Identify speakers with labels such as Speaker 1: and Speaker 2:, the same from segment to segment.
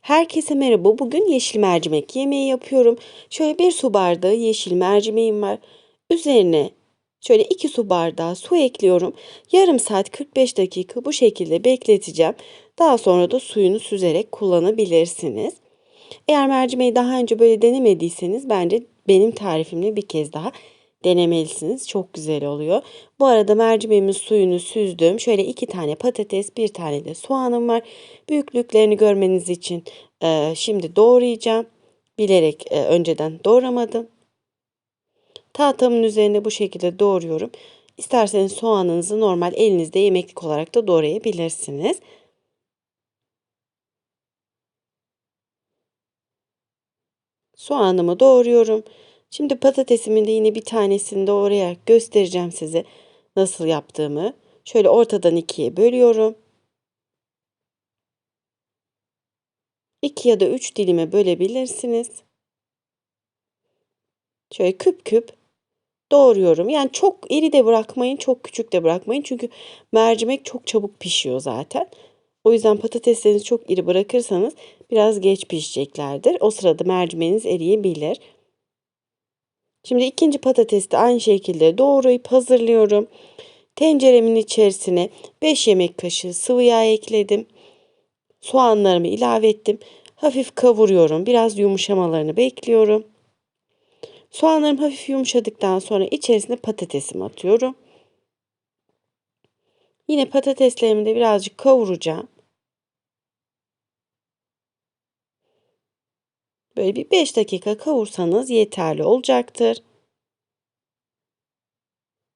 Speaker 1: Herkese merhaba. Bugün yeşil mercimek yemeği yapıyorum. Şöyle bir su bardağı yeşil mercimeğim var. Üzerine şöyle iki su bardağı su ekliyorum. Yarım saat 45 dakika bu şekilde bekleteceğim. Daha sonra da suyunu süzerek kullanabilirsiniz. Eğer mercimeği daha önce böyle denemediyseniz bence benim tarifimle bir kez daha denemelisiniz. Çok güzel oluyor. Bu arada mercimeğimin suyunu süzdüm. Şöyle iki tane patates, bir tane de soğanım var. Büyüklüklerini görmeniz için e, şimdi doğrayacağım. Bilerek e, önceden doğramadım. Tahtamın üzerine bu şekilde doğruyorum. İsterseniz soğanınızı normal elinizde yemeklik olarak da doğrayabilirsiniz. Soğanımı doğruyorum. Şimdi patatesimin de yine bir tanesini doğrayarak göstereceğim size nasıl yaptığımı. Şöyle ortadan ikiye bölüyorum. İki ya da üç dilime bölebilirsiniz. Şöyle küp küp doğruyorum. Yani çok iri de bırakmayın, çok küçük de bırakmayın. Çünkü mercimek çok çabuk pişiyor zaten. O yüzden patateslerinizi çok iri bırakırsanız biraz geç pişeceklerdir. O sırada mercimeğiniz eriyebilir. Şimdi ikinci patatesi de aynı şekilde doğrayıp hazırlıyorum. Tenceremin içerisine 5 yemek kaşığı sıvı yağ ekledim. Soğanlarımı ilave ettim. Hafif kavuruyorum. Biraz yumuşamalarını bekliyorum. Soğanlarım hafif yumuşadıktan sonra içerisine patatesimi atıyorum. Yine patateslerimi de birazcık kavuracağım. Böyle bir 5 dakika kavursanız yeterli olacaktır.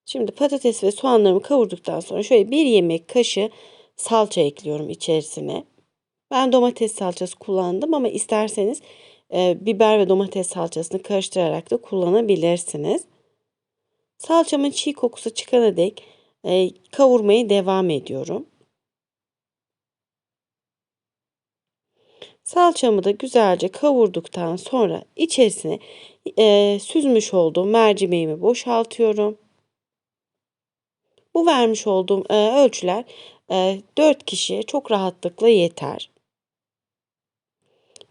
Speaker 1: Şimdi patates ve soğanlarımı kavurduktan sonra şöyle bir yemek kaşığı salça ekliyorum içerisine. Ben domates salçası kullandım ama isterseniz e, biber ve domates salçasını karıştırarak da kullanabilirsiniz. Salçamın çiğ kokusu çıkana dek e, kavurmaya devam ediyorum. Salçamı da güzelce kavurduktan sonra içerisine e, süzmüş olduğum mercimeğimi boşaltıyorum. Bu vermiş olduğum e, ölçüler e, 4 kişiye çok rahatlıkla yeter.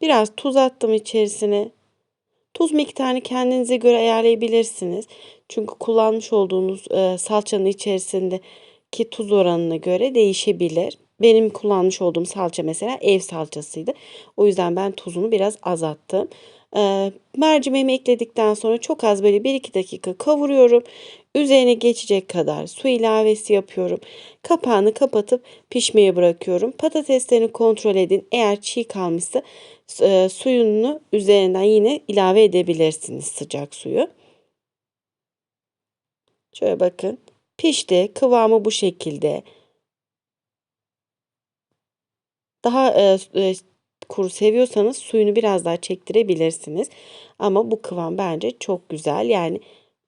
Speaker 1: Biraz tuz attım içerisine. Tuz miktarını kendinize göre ayarlayabilirsiniz. Çünkü kullanmış olduğunuz e, salçanın içerisindeki tuz oranına göre değişebilir. Benim kullanmış olduğum salça mesela ev salçasıydı. O yüzden ben tuzunu biraz azalttım. E, mercimeğimi ekledikten sonra çok az böyle 1-2 dakika kavuruyorum. Üzerine geçecek kadar su ilavesi yapıyorum. Kapağını kapatıp pişmeye bırakıyorum. Patateslerini kontrol edin. Eğer çiğ kalmışsa e, suyunu üzerinden yine ilave edebilirsiniz sıcak suyu. Şöyle bakın. Pişti. Kıvamı bu şekilde. Daha e, e, kuru seviyorsanız suyunu biraz daha çektirebilirsiniz. Ama bu kıvam bence çok güzel. Yani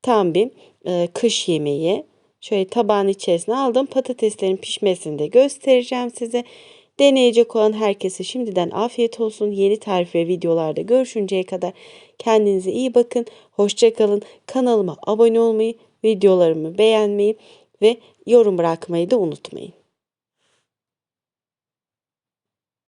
Speaker 1: tam bir e, kış yemeği. Şöyle tabağın içerisine aldım. Patateslerin pişmesini de göstereceğim size. Deneyecek olan herkese şimdiden afiyet olsun. Yeni tarif ve videolarda görüşünceye kadar kendinize iyi bakın. Hoşçakalın. Kanalıma abone olmayı, videolarımı beğenmeyi ve yorum bırakmayı da unutmayın.